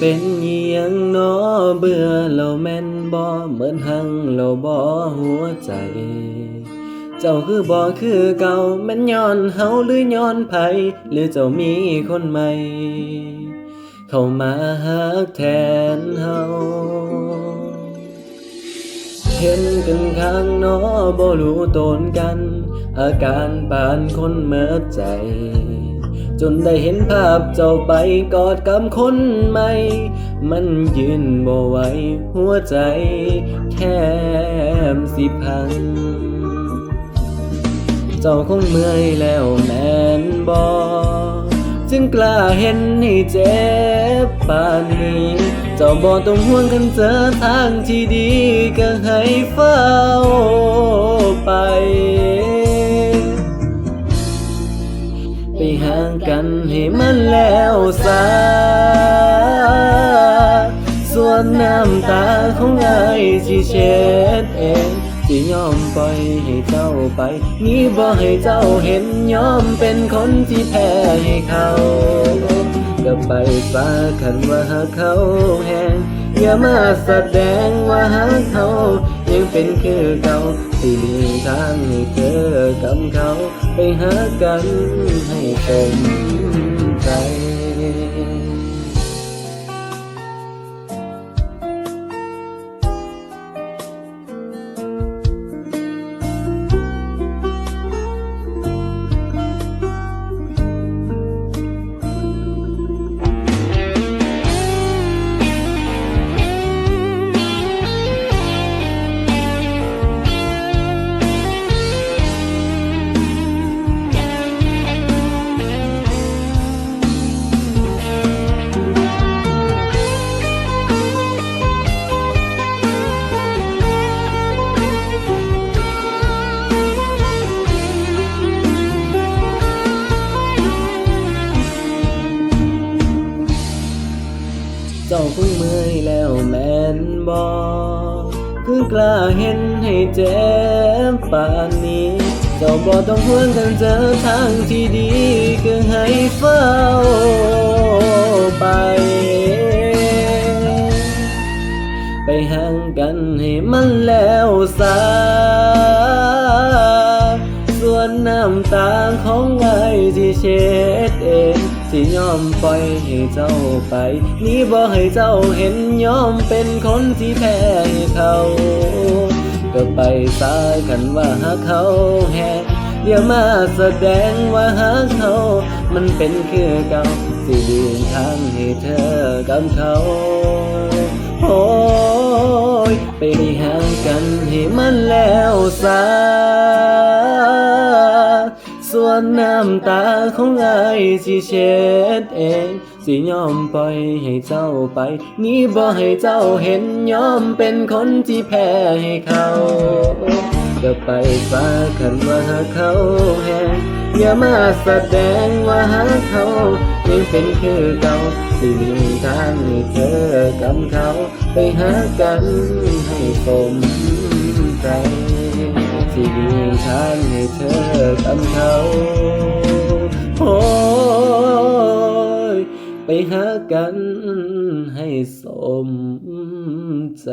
เป็นเยียงนอเบื่อเราแม่นบ่เหมือนหังเราบ่หัวใจ เจ้าคือบ่คือเก่าแม่นย้อนเฮาหรือย้อนไผหรือเจ้ามีคนใหม่ เข้ามาหักแทนเฮาเห็นกันข้างนอบ่รู้ตนกัน อาการปานคนเมิดใจ จนได้เห็นภาพเจ้าไปกอดกับคนใหม่ มันยืนบ่ไหวหัวใจแคมสิพัง เจ้าคงเมื่อยแล้วแม่นบอจึงกล้าเห็นให้เจ็บปานนี้ เจ้าบ่ต้องห่วงกันเจอทางที่ดีก็ให้เฝ้า แล้วซาส่วนน้ำตาของอายสิเช็ดเองสิยอมปล่อยให้เจ้าไป นี่บ่ให้เจ้าเห็นยอมเป็นคนที่แพ้ให้เขาก็ไปซาคันว่าเขาแหงอย่ามาแสดงว่าหาเขายังเป็นคือเก่าที่มีทางให้เธอกับเขา ไปหากันให้เต็ม ใกล้าเห็นให้เจ็บป่านนี้เจ้าบ่ต้องห่วงกันเจอทางที่ดีก็ให้เฝ้าไป ไปห่างกันให้มันแล้วซา องที่ยอมปล่อยให้เจ้าไปนี่บ่ให้เจ้าเห็นยอมเป็นคนที่แพ้ให้เขาก็ไปสายกันว่าหากเขาแหกอย่ามาแสดงว่าหากเขา มันเป็นคือเก่าสิเดินทางให้เธอกับเขาโอ้ยไปห่างกันให้มันแล้วซา น้ำตาของไอายสิเช็ดเอง สิยอมปล่อยให้เจ้าไป นี่บ่ให้เจ้าเห็นยอมเป็นคนที่แพ้ให้เขาก็ไปฝากคันว่าเขาแหงอย่ามาแสดงว่าหาเขายังเป็นคือเก่าสิมีทางให้เธอกับเขา ไปหากันให้สมใจ สิมีทางให้เธอกำเขาโอ้ยไปหากันให้สมใจ